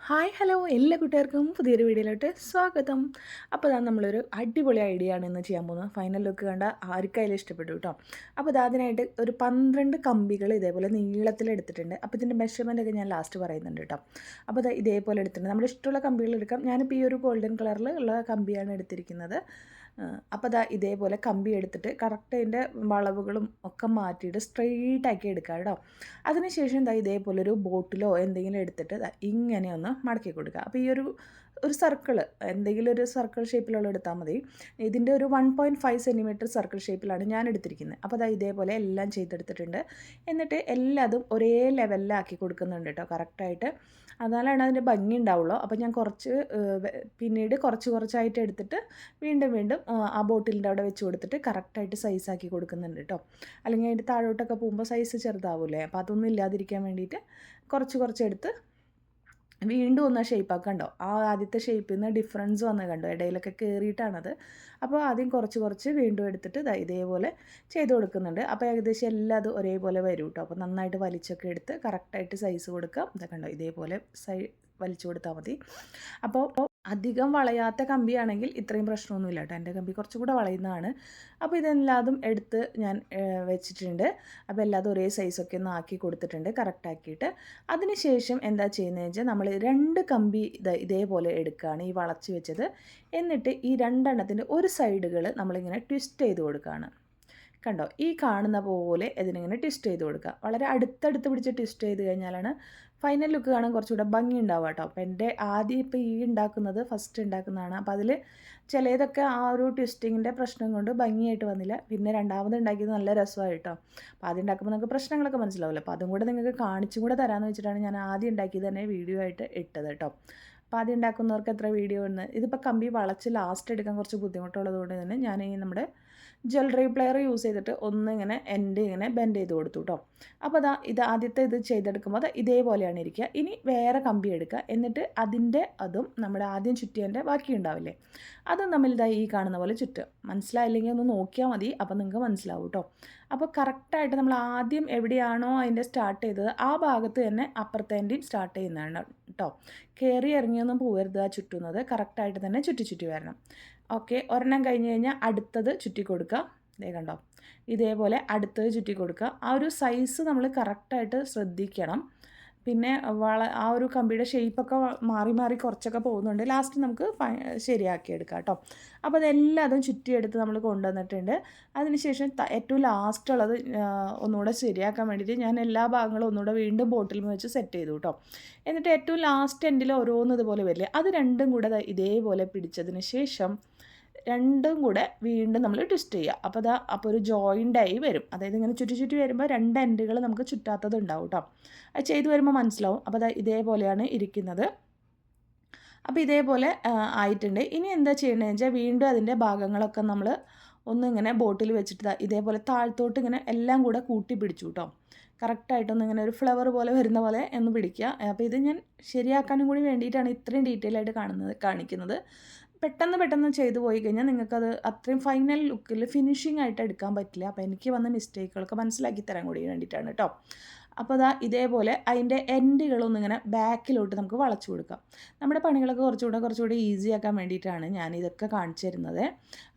Hi hello എല്ലാ കൂട്ടുകാർക്കും പുതിയൊരു വീഡിയോയിലോട്ട് സ്വാഗതം. അപ്പോൾ അതാണ് നമ്മളൊരു അടിപൊളി ഐഡിയ ആണ് ഇന്ന് ചെയ്യാൻ പോകുന്നത്. ഫൈനൽ ലുക്ക് കണ്ട ആർക്കായാലും ഇഷ്ടപ്പെട്ടു കേട്ടോ. അപ്പോൾ ഇത് അതിനായിട്ട് ഒരു പന്ത്രണ്ട് കമ്പികൾ ഇതേപോലെ നീളത്തിൽ എടുത്തിട്ടുണ്ട്. അപ്പോൾ ഇതിന്റെ മെഷർമെന്റ് ഒക്കെ ഞാൻ ലാസ്റ്റ് പറയുന്നുണ്ട് കേട്ടോ. അപ്പോൾ അത് ഇതേപോലെ എടുത്തിട്ടുണ്ട്. നമ്മുടെ ഇഷ്ടമുള്ള കമ്പികൾ എടുക്കാം. ഞാനിപ്പോൾ ഈ ഒരു ഗോൾഡൻ കളറിൽ ഉള്ള കമ്പിയാണ് എടുത്തിരിക്കുന്നത്. അപ്പോൾ ദാ ഇതേപോലെ കമ്പി എടുത്തിട്ട് കറക്റ്റ് അതിന്റെ വളവുകളും ഒക്കെ മാറ്റിയിട്ട് സ്ട്രെയിറ്റ് ആക്കി എടുക്കുക കേട്ടോ. അതിനുശേഷം ദാ ഇതേപോലെ ഒരു ബോട്ടിലോ എന്തെങ്കിലും എടുത്തിട്ട് ഇങ്ങനെ ഒന്ന് മടക്കി കൊടുക്കുക അപ്പോൾ ഈ ഒരു ഒരു സർക്കിൾ എന്തെങ്കിലും ഒരു സർക്കിൾ ഷേപ്പിലുള്ള എടുത്താൽ മതി. ഇതിന്റെ ഒരു one point five centimetre circle ഷേപ്പിലാണ് ഞാൻ എടുത്തിരിക്കുന്നത്. അപ്പോൾ അതാ ഇതേപോലെ എല്ലാം ചെയ്തെടുത്തിട്ടുണ്ട്. എന്നിട്ട് എല്ലാതും ഒരേ ലെവലിലാക്കി കൊടുക്കുന്നുണ്ട് കേട്ടോ കറക്റ്റായിട്ട് അതാലാണ് അതിന്റെ ഭംഗി ഉണ്ടാവുള്ളൂ. അപ്പോൾ ഞാൻ കുറച്ച് പിന്നീട് കുറച്ച് കുറച്ചായിട്ട് എടുത്തിട്ട് വീണ്ടും വീണ്ടും ആ ബോട്ടിലിന്റെ അവിടെ വെച്ച് കൊടുത്തിട്ട് കറക്റ്റായിട്ട് സൈസാക്കി കൊടുക്കുന്നുണ്ട് കേട്ടോ അല്ലെങ്കിൽ അതിന്റെ താഴോട്ടൊക്കെ പോകുമ്പോൾ സൈസ് ചെറുതാവൂലേ അപ്പോൾ അതൊന്നും ഇല്ലാതിരിക്കാൻ വേണ്ടിയിട്ട് കുറച്ച് കുറച്ചെടുത്ത് വീണ്ടും ഒന്ന് ഷേപ്പ് കണ്ടോ? ആ ആദ്യത്തെ ഷേപ്പിൽ നിന്ന് ഡിഫറൻസ് വന്ന് കണ്ടോ? ഇടയിലൊക്കെ കയറിയിട്ടാണത് അപ്പോൾ ആദ്യം കുറച്ച് കുറച്ച് വീണ്ടും എടുത്തിട്ട് ഇതേപോലെ ചെയ്ത് കൊടുക്കുന്നുണ്ട്. അപ്പോൾ ഏകദേശം എല്ലാം അത് ഒരേപോലെ വരും കേട്ടോ അപ്പോൾ നന്നായിട്ട് വലിച്ചൊക്കെ എടുത്ത് കറക്റ്റായിട്ട് സൈസ് കൊടുക്കാം. ഇതൊക്കെ കണ്ടോ? ഇതേപോലെ സൈ വലിച്ചു കൊടുത്താൽ മതി. അപ്പോൾ അധികം വളയാത്ത കമ്പിയാണെങ്കിൽ ഇത്രയും പ്രശ്നമൊന്നുമില്ല കേട്ടോ. എന്റെ കമ്പി കുറച്ചും കൂടെ വളയുന്നതാണ്. അപ്പോൾ ഇതെല്ലാതും എടുത്ത് ഞാൻ വെച്ചിട്ടുണ്ട്. അപ്പോൾ എല്ലാതും ഒരേ സൈസൊക്കെ ഒന്ന് ആക്കി കൊടുത്തിട്ടുണ്ട് കറക്റ്റാക്കിയിട്ട് അതിനുശേഷം എന്താ ചെയ്യുന്നത് വെച്ചാൽ നമ്മൾ രണ്ട് കമ്പി ഇതേപോലെ എടുക്കുകയാണ് ഈ വളച്ച് വെച്ചത്. എന്നിട്ട് ഈ രണ്ടെണ്ണത്തിന്റെ ഒരു സൈഡുകൾ നമ്മളിങ്ങനെ ട്വിസ്റ്റ് ചെയ്ത് കൊടുക്കുകയാണ്. കണ്ടോ? ഈ കാണുന്ന പോലെ ഇതിനിങ്ങനെ ട്വിസ്റ്റ് ചെയ്ത് കൊടുക്കുക. വളരെ അടുത്തടുത്ത് പിടിച്ച് ട്വിസ്റ്റ് ചെയ്ത് കഴിഞ്ഞാലാണ് ഫൈനൽ ലുക്ക് കാണാൻ കുറച്ചുകൂടെ ഭംഗി ഉണ്ടാവുക കേട്ടോ അപ്പോൾ എന്റെ ആദ്യം ഇപ്പോൾ ഈ ഉണ്ടാക്കുന്നത് ഫസ്റ്റ് ഉണ്ടാക്കുന്നതാണ്. അപ്പോൾ അതിൽ ചിലതൊക്കെ ആ ഒരു ട്വിസ്റ്റിങ്ങിന്റെ പ്രശ്നം കൊണ്ട് ഭംഗിയായിട്ട് വന്നില്ല. പിന്നെ രണ്ടാമത് ഉണ്ടാക്കിയത് നല്ല രസമായി കേട്ടോ അപ്പോൾ ആദ്യം ഉണ്ടാക്കുമ്പോൾ നിങ്ങൾക്ക് പ്രശ്നങ്ങളൊക്കെ മനസ്സിലാവില്ല. അപ്പോൾ അതും കൂടെ നിങ്ങൾക്ക് കാണിച്ചും കൂടെ തരാമെന്ന് വെച്ചിട്ടാണ് ഞാൻ ആദ്യം ഉണ്ടാക്കിയത് തന്നെ വീഡിയോ ആയിട്ട് ഇട്ടത് കേട്ടോ അപ്പോൾ ആദ്യം ഉണ്ടാക്കുന്നവർക്ക് എത്ര വീഡിയോ ഉണ്ട് ഇതിപ്പോൾ കമ്പി വളച്ച് ലാസ്റ്റ് എടുക്കാൻ കുറച്ച് ബുദ്ധിമുട്ടുള്ളത് കൊണ്ട് തന്നെ ഞാൻ ഈ നമ്മുടെ ജ്വല്ലറി പ്ലെയർ യൂസ് ചെയ്തിട്ട് ഒന്ന് ഇങ്ങനെ എന്റെ ഇങ്ങനെ ബെൻഡ് ചെയ്ത് കൊടുത്തു കേട്ടോ അപ്പോൾ അതാ ഇത് ആദ്യത്തെ ഇത് ചെയ്തെടുക്കുമ്പോൾ അത് ഇതേപോലെയാണ് ഇരിക്കുക ഇനി വേറെ കമ്പി എടുക്കുക എന്നിട്ട് അതിന്റെ അതും നമ്മുടെ ആദ്യം ചുറ്റിയതിന്റെ ബാക്കി ഉണ്ടാവില്ലേ? അതും തമ്മിൽ ഇതാ ഈ കാണുന്ന പോലെ ചുറ്റുക. മനസ്സിലായില്ലെങ്കിൽ ഒന്ന് നോക്കിയാൽ മതി. അപ്പോൾ നിങ്ങൾക്ക് മനസ്സിലാവും കേട്ടോ അപ്പോൾ കറക്റ്റായിട്ട് നമ്മൾ ആദ്യം എവിടെയാണോ അതിന്റെ സ്റ്റാർട്ട് ചെയ്തത് ആ ഭാഗത്ത് തന്നെ അപ്പുറത്തേന്റെയും സ്റ്റാർട്ട് ചെയ്യുന്നതാണ് കേട്ടോ കയറി ഇറങ്ങിയൊന്നും പോകരുത് ആ ചുറ്റുന്നത്. കറക്റ്റായിട്ട് തന്നെ ചുറ്റി ചുറ്റി വരണം. ഓക്കെ ഒരെണ്ണം കഴിഞ്ഞ് കഴിഞ്ഞാൽ അടുത്തത് ചുറ്റി കൊടുക്കുക. ഇതേ കണ്ടോ? ഇതേപോലെ അടുത്തത് ചുറ്റി കൊടുക്കുക. ആ ഒരു സൈസ് നമ്മൾ കറക്റ്റായിട്ട് ശ്രദ്ധിക്കണം. പിന്നെ വള ആ ഒരു കമ്പിയുടെ ഷേപ്പൊക്കെ മാറി മാറി കുറച്ചൊക്കെ പോകുന്നുണ്ട് ലാസ്റ്റ് നമുക്ക് ശരിയാക്കി എടുക്കാം കേട്ടോ. അപ്പോൾ അതെല്ലാതും ചുറ്റിയെടുത്ത് നമ്മൾ കൊണ്ടുവന്നിട്ടുണ്ട്. അതിനുശേഷം ഏറ്റവും ലാസ്റ്റ് ഉള്ളത് ഒന്നുകൂടെ ശരിയാക്കാൻ വേണ്ടിയിട്ട് ഞാൻ എല്ലാ ഭാഗങ്ങളും ഒന്നുകൂടെ വീണ്ടും ബോട്ടിൽ വെച്ച് സെറ്റ് ചെയ്തു കേട്ടോ. എന്നിട്ട് ഏറ്റവും ലാസ്റ്റ് എൻഡിൽ ഓരോന്ന് ഇതുപോലെ വരില്ലേ? അത് രണ്ടും കൂടെ ഇതേപോലെ പിടിച്ചതിന് ശേഷം രണ്ടും കൂടെ വീണ്ടും നമ്മൾ ട്വിസ്റ്റ് ചെയ്യുക. അപ്പോൾ അതാ അപ്പോൾ ഒരു ജോയിന്റ് ആയി വരും. അതായത് ഇങ്ങനെ ചുറ്റി ചുറ്റി വരുമ്പോൾ രണ്ട് എൻഡുകൾ നമുക്ക് ചുറ്റാത്തത് ഉണ്ടാവും കേട്ടോ അത് ചെയ്ത് വരുമ്പോൾ മനസ്സിലാവും. അപ്പോൾ അതാ ഇതേപോലെയാണ് ഇരിക്കുന്നത്. അപ്പോൾ ഇതേപോലെ ആയിട്ടുണ്ട്. ഇനി എന്താ ചെയ്യണമെന്ന് വെച്ചാൽ വീണ്ടും അതിന്റെ ഭാഗങ്ങളൊക്കെ നമ്മൾ ഒന്നിങ്ങനെ ബോട്ടിൽ വെച്ചിട്ട് ഇതേപോലെ താഴ്ത്തോട്ട് ഇങ്ങനെ എല്ലാം കൂടെ കൂട്ടി പിടിച്ചു കേട്ടോ കറക്റ്റായിട്ടൊന്ന് ഇങ്ങനെ ഒരു ഫ്ലവർ പോലെ വരുന്ന പോലെ ഒന്ന് പിടിക്കുക. അപ്പോൾ ഇത് ഞാൻ ശരിയാക്കാനും കൂടി വേണ്ടിയിട്ടാണ് ഇത്രയും ഡീറ്റെയിൽ ആയിട്ട് കാണുന്നത് കാണിക്കുന്നത്. പെട്ടെന്ന് പെട്ടെന്ന് ചെയ്തു പോയി കഴിഞ്ഞാൽ നിങ്ങൾക്കത് അത്രയും ഫൈനൽ ലുക്കിൽ ഫിനിഷിംഗ് ആയിട്ട് എടുക്കാൻ പറ്റില്ല. അപ്പോൾ എനിക്ക് വന്ന മിസ്റ്റേക്കുകളൊക്കെ മനസ്സിലാക്കി തരാൻ കൂടി വേണ്ടിയിട്ടാണ് കേട്ടോ അപ്പോൾ അതാ ഇതേപോലെ അതിന്റെ എൻഡുകളൊന്നിങ്ങനെ ബാക്കിലോട്ട് നമുക്ക് വളച്ചു കൊടുക്കാം. നമ്മുടെ പണികളൊക്കെ കുറച്ചുകൂടെ കുറച്ചുകൂടി ഈസി ആക്കാൻ വേണ്ടിയിട്ടാണ് ഞാൻ ഇതൊക്കെ കാണിച്ചു തരുന്നത്.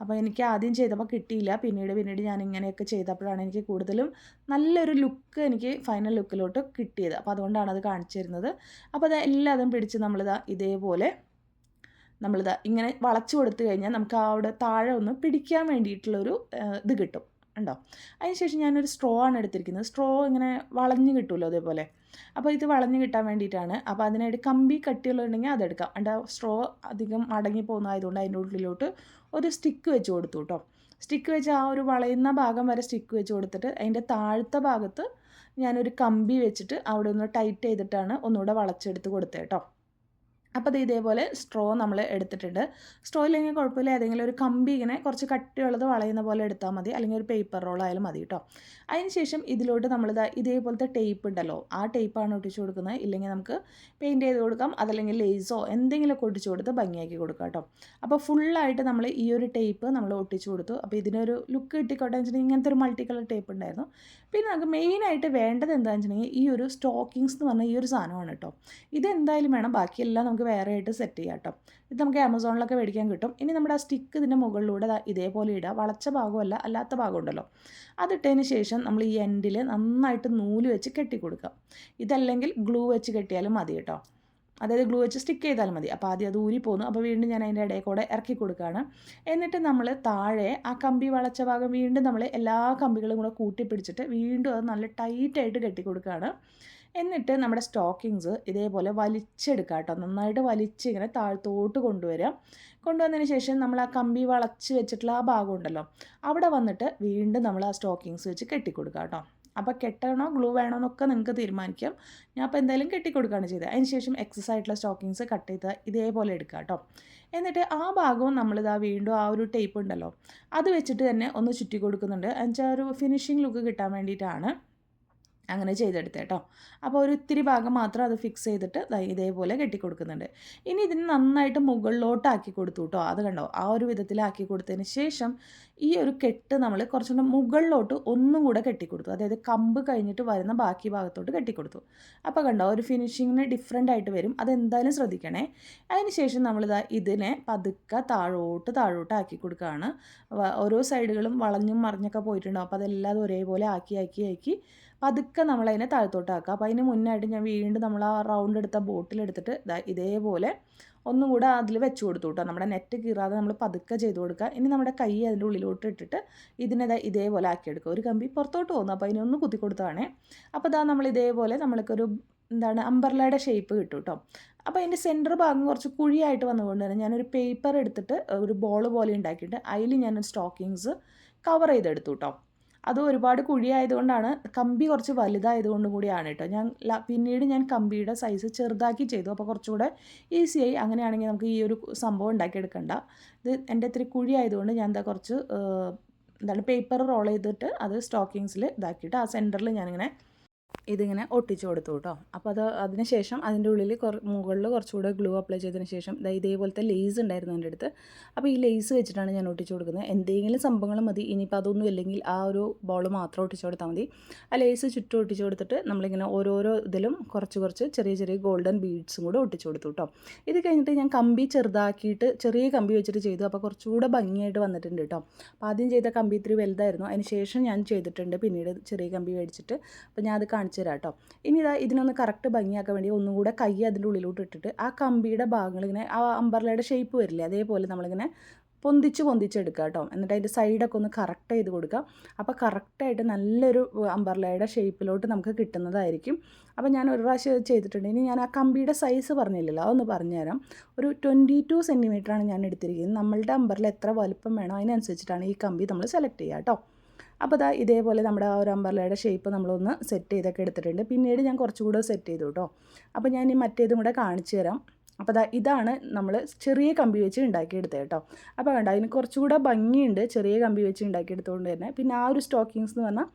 അപ്പോൾ എനിക്ക് ആദ്യം ചെയ്തപ്പോൾ കിട്ടിയില്ല. പിന്നീട് പിന്നീട് ഞാൻ ഇങ്ങനെയൊക്കെ ചെയ്തപ്പോഴാണ് എനിക്ക് കൂടുതലും നല്ലൊരു ലുക്ക് എനിക്ക് ഫൈനൽ ലുക്കിലോട്ട് കിട്ടിയത്. അപ്പോൾ അതുകൊണ്ടാണ് അത് കാണിച്ചു തരുന്നത്. അപ്പോൾ അത് എല്ലാതും പിടിച്ച് നമ്മളിതാ ഇതേപോലെ നമ്മളിത് ഇങ്ങനെ വളച്ചു കൊടുത്തു കഴിഞ്ഞാൽ നമുക്ക് അവിടെ താഴെ ഒന്ന് പിടിക്കാൻ വേണ്ടിയിട്ടുള്ളൊരു ഇത് കിട്ടും. ഉണ്ടോ അതിനുശേഷം ഞാനൊരു സ്ട്രോ ആണ് എടുത്തിരിക്കുന്നത്. സ്ട്രോ ഇങ്ങനെ വളഞ്ഞു കിട്ടുമല്ലോ അതേപോലെ അപ്പോൾ ഇത് വളഞ്ഞു കിട്ടാൻ വേണ്ടിയിട്ടാണ്. അപ്പോൾ അതിനായിട്ട് കമ്പി കട്ടിയുള്ളതുണ്ടെങ്കിൽ അതെടുക്കാം അതിന്റെ സ്ട്രോ അധികം മടങ്ങി പോകുന്നതായതുകൊണ്ട് അതിന്റെ ഉള്ളിലോട്ട് ഒരു സ്റ്റിക്ക് വെച്ച് കൊടുത്തു കേട്ടോ. സ്റ്റിക്ക് വെച്ച് ആ ഒരു വളയുന്ന ഭാഗം വരെ സ്റ്റിക്ക് വെച്ച് കൊടുത്തിട്ട് അതിന്റെ താഴത്തെ ഭാഗത്ത് ഞാനൊരു കമ്പി വെച്ചിട്ട് അവിടെ ഒന്ന് ടൈറ്റ് ചെയ്തിട്ടാണ് ഒന്നുകൂടെ വളച്ചെടുത്ത് കൊടുത്തത് കേട്ടോ. അപ്പോൾ ഇത് ഇതേപോലെ സ്ട്രോ നമ്മൾ എടുത്തിട്ടുണ്ട്. സ്ട്രോ ഇല്ലെങ്കിൽ കുഴപ്പമില്ല. ഏതെങ്കിലും ഒരു കമ്പി ഇങ്ങനെ കുറച്ച് കട്ടിയുള്ളത് വളയുന്ന പോലെ എടുത്താൽ മതി. അല്ലെങ്കിൽ ഒരു പേപ്പർ റോൾ ആയാലും മതി കേട്ടോ അതിന് ശേഷം ഇതിലോട്ട് നമ്മളിത് ഇതേപോലത്തെ ടേപ്പ് ഉണ്ടല്ലോ. ആ ടേപ്പാണ് ഒട്ടിച്ചു കൊടുക്കുന്നത്. ഇല്ലെങ്കിൽ നമുക്ക് പെയിന്റ് ചെയ്ത് കൊടുക്കാം. അതല്ലെങ്കിൽ ലേസോ എന്തെങ്കിലുമൊക്കെ ഒട്ടിച്ചു കൊടുത്ത് ഭംഗിയാക്കി കൊടുക്കാം കേട്ടോ അപ്പോൾ ഫുള്ളായിട്ട് നമ്മൾ ഈ ഒരു ടേപ്പ് നമ്മൾ ഒട്ടിച്ചു കൊടുത്തു. അപ്പോൾ ഇതിനൊരു ലുക്ക് കിട്ടിക്കോട്ടെ വെച്ചിട്ടുണ്ടെങ്കിൽ ഇങ്ങനത്തെ ഒരു മൾട്ടി കളർ ടേപ്പ് ഉണ്ടായിരുന്നു. പിന്നെ നമുക്ക് മെയിനായിട്ട് വേണ്ടത് എന്താണെന്ന് വെച്ചിട്ടുണ്ടെങ്കിൽ ഈ ഒരു സ്റ്റോക്കിങ്സ് എന്ന് പറഞ്ഞ ഈ ഒരു സാധനമാണ് കേട്ടോ ഇതെന്തായാലും വേണം. ബാക്കിയെല്ലാം നമുക്ക് വേറെ ആയിട്ട് സെറ്റ് ചെയ്യാം കേട്ടോ ഇത് നമുക്ക് ആമസോണിലൊക്കെ മേടിക്കാൻ കിട്ടും. ഇനി നമ്മുടെ ആ സ്റ്റിക്ക് ഇതിന്റെ മുകളിലൂടെ ഇതേപോലെ ഇടുക വളച്ച ഭാഗമല്ല അല്ലാത്ത ഭാഗമുണ്ടല്ലോ. അതിട്ടതിന് ശേഷം നമ്മൾ ഈ എൻഡിൽ നന്നായിട്ട് നൂൽ വെച്ച് കെട്ടി ഇതല്ലെങ്കിൽ ഗ്ലൂ വെച്ച് കെട്ടിയാലും മതി കേട്ടോ അതായത് ഗ്ലൂ വെച്ച് സ്റ്റിക്ക് ചെയ്താൽ മതി. അപ്പോൾ ആദ്യം അത് ഊരി പോന്നു അപ്പോൾ വീണ്ടും ഞാൻ അതിന്റെ ഇടയിൽ കൂടെ ഇറക്കി കൊടുക്കുകയാണ്. എന്നിട്ട് നമ്മൾ താഴെ ആ കമ്പി വളച്ച ഭാഗം വീണ്ടും നമ്മൾ എല്ലാ കമ്പികളും കൂടെ കൂട്ടിപ്പിടിച്ചിട്ട് വീണ്ടും അത് നല്ല ടൈറ്റായിട്ട് കെട്ടി കൊടുക്കുകയാണ്. എന്നിട്ട് നമ്മുടെ സ്റ്റോക്കിങ്സ് ഇതേപോലെ വലിച്ചെടുക്കുക കേട്ടോ. നന്നായിട്ട് വലിച്ച് ഇങ്ങനെ താഴ്ത്തോട്ട് കൊണ്ടുവരിക. കൊണ്ടുവന്നതിന് ശേഷം നമ്മൾ ആ കമ്പി വളച്ച് വെച്ചിട്ടുള്ള ആ ഭാഗം ഉണ്ടല്ലോ. അവിടെ വന്നിട്ട് വീണ്ടും നമ്മൾ ആ സ്റ്റോക്കിങ്സ് വെച്ച് കെട്ടിക്കൊടുക്കുക കേട്ടോ. അപ്പോൾ കെട്ടണോ ഗ്ലൂ വേണോ എന്നൊക്കെ നിങ്ങൾക്ക് തീരുമാനിക്കാം. ഞാൻ അപ്പോൾ എന്തായാലും കെട്ടിക്കൊടുക്കുകയാണ് ചെയ്തത്. അതിന് ശേഷം എക്സസ് ആയിട്ടുള്ള സ്റ്റോക്കിങ്സ് കട്ട് ചെയ്ത് ഇതേപോലെ എടുക്കുക കേട്ടോ എന്നിട്ട് ആ ഭാഗവും നമ്മളിതാ വീണ്ടും ആ ഒരു ടേപ്പ് ഉണ്ടല്ലോ അത് വെച്ചിട്ട് തന്നെ ഒന്ന് ചുറ്റി കൊടുക്കുന്നുണ്ട് എന്നുവെച്ചാൽ ഒരു ഫിനിഷിംഗ് ലുക്ക് കിട്ടാൻ വേണ്ടിയിട്ടാണ്. അങ്ങനെ ചെയ്തെടുത്തത് കേട്ടോ അപ്പോൾ ഒരു ഇത്തിരി ഭാഗം മാത്രം അത് ഫിക്സ് ചെയ്തിട്ട് ഇതേപോലെ കെട്ടിക്കൊടുക്കുന്നുണ്ട്. ഇനി ഇതിന് നന്നായിട്ട് മുകളിലോട്ടാക്കി കൊടുത്തു കേട്ടോ അത് കണ്ടോ? ആ ഒരു വിധത്തിലാക്കി കൊടുത്തതിന് ശേഷം ഈ ഒരു കെട്ട് നമ്മൾ കുറച്ചുകൂടെ മുകളിലോട്ട് ഒന്നും കൂടെ കെട്ടിക്കൊടുത്തു. അതായത് കമ്പ് കഴിഞ്ഞിട്ട് വരുന്ന ബാക്കി ഭാഗത്തോട്ട് കെട്ടിക്കൊടുത്തു. അപ്പോൾ കണ്ടോ? ഒരു ഫിനിഷിങ്ങിന് ഡിഫറെന്റ് ആയിട്ട് വരും. അതെന്തായാലും ശ്രദ്ധിക്കണേ. അതിന് ശേഷം നമ്മളിതാ ഇതിനെ പതുക്കെ താഴോട്ട് താഴോട്ട് ആക്കി കൊടുക്കുകയാണ് ഓരോ സൈഡുകളും വളഞ്ഞും മറിഞ്ഞൊക്കെ പോയിട്ടുണ്ടാവും അപ്പോൾ അതെല്ലാം ഒരേപോലെ ആക്കി ആക്കി ആക്കി പതുക്കെ നമ്മളതിനെ താഴത്തോട്ടാക്കുക. അപ്പോൾ അതിന് മുന്നായിട്ട് ഞാൻ വീണ്ടും നമ്മൾ ആ റൗണ്ട് എടുത്ത ബോട്ടിലെടുത്തിട്ട് ഇതേപോലെ ഒന്നും കൂടെ അതിൽ വെച്ച് കൊടുത്തു കേട്ടോ. നമ്മുടെ നെറ്റ് കീറാതെ നമ്മൾ പതുക്കെ ചെയ്ത് കൊടുക്കുക. ഇനി നമ്മുടെ കൈ അതിന്റെ ഉള്ളിലോട്ട് ഇട്ടിട്ട് ഇതിനെ ഇതേപോലെ ആക്കിയെടുക്കുക ഒരു കമ്പി പുറത്തോട്ട് പോകുന്നു. അപ്പോൾ അതിനൊന്ന് കുത്തി കൊടുത്തതാണേ അപ്പോൾ ഇതാ നമ്മൾ ഇതേപോലെ നമ്മൾക്കൊരു എന്താണ് അമ്പർലയുടെ ഷേപ്പ് കിട്ടും കേട്ടോ. അപ്പോൾ അതിന്റെ സെന്റർ ഭാഗം കുറച്ച് കുഴിയായിട്ട് വന്നുകൊണ്ട് തന്നെ ഞാനൊരു പേപ്പർ എടുത്തിട്ട് ഒരു ബോൾ പോലെ ഉണ്ടാക്കിയിട്ട് അതിൽ ഞാൻ സ്റ്റോക്കിങ്സ് കവർ ചെയ്തെടുത്തു കേട്ടോ. അത് ഒരുപാട് കുഴിയായതുകൊണ്ടാണ് കമ്പി കുറച്ച് വലുതായതുകൊണ്ടും കൂടിയാണ് കേട്ടോ. ഞാൻ പിന്നീട് ഞാൻ കമ്പിയുടെ സൈസ് ചെറുതാക്കി ചെയ്തു. അപ്പോൾ കുറച്ചുകൂടെ ഈസിയായി അങ്ങനെയാണെങ്കിൽ നമുക്ക് ഈ ഒരു സംഭവം ഉണ്ടാക്കിയെടുക്കണ്ട. ഇത് എന്റെ ഇത്തിരി കുഴിയായതുകൊണ്ട് ഞാൻ എന്താ കുറച്ച് എന്താണ് പേപ്പർ റോൾ ചെയ്തിട്ട് അത് സ്റ്റോക്കിങ്സിൽ ഇതാക്കിയിട്ട് ആ സെന്ററിൽ ഞാനിങ്ങനെ ഇതിങ്ങനെ ഒട്ടിച്ചു കൊടുത്തു കേട്ടോ. അപ്പോൾ അത് അതിന് ശേഷം അതിന്റെ ഉള്ളിൽ കുറ മുകളിൽ കുറച്ചുകൂടെ ഗ്ലൂ അപ്ലൈ ചെയ്തതിന് ശേഷം ഇതേപോലത്തെ ലേസ് ഉണ്ടായിരുന്നു എന്റെ അടുത്ത്. അപ്പോൾ ഈ ലേസ് വെച്ചിട്ടാണ് ഞാൻ ഒട്ടിച്ചു കൊടുക്കുന്നത്. എന്തെങ്കിലും സംഭവങ്ങൾ മതി. ഇനിയിപ്പോൾ അതൊന്നും ഇല്ലെങ്കിൽ ആ ഒരു ബോൾ മാത്രം ഒട്ടിച്ചു കൊടുത്താൽ മതി. ആ ലേസ് ചുറ്റും ഒട്ടിച്ചു കൊടുത്തിട്ട് നമ്മളിങ്ങനെ ഓരോരോ ഇതിലും കുറച്ച് കുറച്ച് ചെറിയ ചെറിയ ഗോൾഡൻ ബീഡ്സും കൂടെ ഒട്ടിച്ചു കൊടുത്തു കേട്ടോ. ഇത് കഴിഞ്ഞിട്ട് ഞാൻ കമ്പി ചെറുതാക്കിയിട്ട് ചെറിയ കമ്പി വെച്ചിട്ട് ചെയ്തു. അപ്പോൾ കുറച്ചുകൂടെ ഭംഗിയായിട്ട് വന്നിട്ടുണ്ട് കേട്ടോ. അപ്പോൾ ആദ്യം ചെയ്ത കമ്പി ഇത്തിരി വലുതായിരുന്നു. അതിന് ശേഷം ഞാൻ ചെയ്തിട്ടുണ്ട്. പിന്നീട് ചെറിയ കമ്പി മേടിച്ചിട്ട്. അപ്പോൾ ഞാൻ അത് കാണിച്ചു തരാം കേട്ടോ ഇനി ഇതാ ഇതിനൊന്ന് കറക്റ്റ് ഭംഗിയാക്കാൻ വേണ്ടി ഒന്നും കൂടെ കൈ അതിന്റെ ഉള്ളിലോട്ട് ഇട്ടിട്ട് ആ കമ്പിയുടെ ഭാഗങ്ങൾ ഇങ്ങനെ ആ അമ്പർലയുടെ ഷേപ്പ് വരില്ലേ അതേപോലെ നമ്മളിങ്ങനെ പൊന്തിച്ച് പൊന്തിച്ചെടുക്കുക കേട്ടോ എന്നിട്ട് അതിന്റെ സൈഡൊക്കെ ഒന്ന് കറക്റ്റ് ചെയ്ത് കൊടുക്കുക അപ്പോൾ കറക്റ്റായിട്ട് നല്ലൊരു അമ്പർലയുടെ ഷേപ്പിലോട്ട് നമുക്ക് കിട്ടുന്നതായിരിക്കും. അപ്പോൾ ഞാൻ ഒരു പ്രാവശ്യം ചെയ്തിട്ടുണ്ട്. ഇനി ഞാൻ ആ കമ്പിയുടെ സൈസ് പറഞ്ഞില്ലല്ലോ അതൊന്ന് പറഞ്ഞുതരാം ഒരു ട്വന്റി ടു സെന്റിമീറ്ററാണ് ഞാൻ എടുത്തിരിക്കുന്നത്. നമ്മളുടെ അമ്പറിൽ എത്ര വലുപ്പം വേണോ അതിനനുസരിച്ചിട്ടാണ് ഈ കമ്പി നമ്മൾ സെലക്ട് ചെയ്യുക കേട്ടോ അപ്പോൾ അതാ ഇതേപോലെ നമ്മുടെ ആ ഒരു അമ്പർലയുടെ ഷേപ്പ് നമ്മളൊന്ന് സെറ്റ് ചെയ്തൊക്കെ എടുത്തിട്ടുണ്ട്. പിന്നീട് ഞാൻ കുറച്ചുകൂടെ സെറ്റ് ചെയ്തു കേട്ടോ അപ്പോൾ ഞാൻ ഈ മറ്റേതും കൂടെ കാണിച്ചു തരാം. അപ്പോൾ അതാ ഇതാണ് നമ്മൾ ചെറിയ കമ്പി വെച്ച് ഉണ്ടാക്കിയെടുത്തത് കേട്ടോ അപ്പോൾ കണ്ടോ അതിന് കുറച്ചുകൂടെ ഭംഗിയുണ്ട് ചെറിയ കമ്പി വെച്ച് ഉണ്ടാക്കിയെടുത്തുകൊണ്ട് തന്നെ. പിന്നെ ആ ഒരു സ്റ്റോക്കിങ്സ് എന്ന് പറഞ്ഞാൽ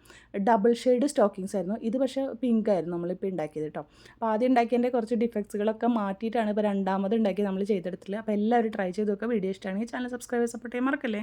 ഡബിൾ ഷെയ്ഡ് സ്റ്റോക്കിങ്സ് ആയിരുന്നു. ഇത് പക്ഷേ പിങ്ക് ആയിരുന്നു നമ്മളിപ്പോൾ ഉണ്ടാക്കിയത് കേട്ടോ അപ്പോൾ ആദ്യം ഉണ്ടാക്കിയതിന്റെ കുറച്ച് ഡിഫക്ട്സുകളൊക്കെ മാറ്റിയിട്ടാണ് ഇപ്പോൾ രണ്ടാമത് ഉണ്ടാക്കി നമ്മൾ ചെയ്തെടുത്തില്ല അപ്പോൾ എല്ലാവരും ട്രൈ ചെയ്ത് നോക്കുക. വീഡിയോ ഇഷ്ടമാണെങ്കിൽ ചാനൽ സബ്സ്ക്രൈബ് സപ്പോർട്ട് ചെയ്യാൻ മറക്കല്ലേ?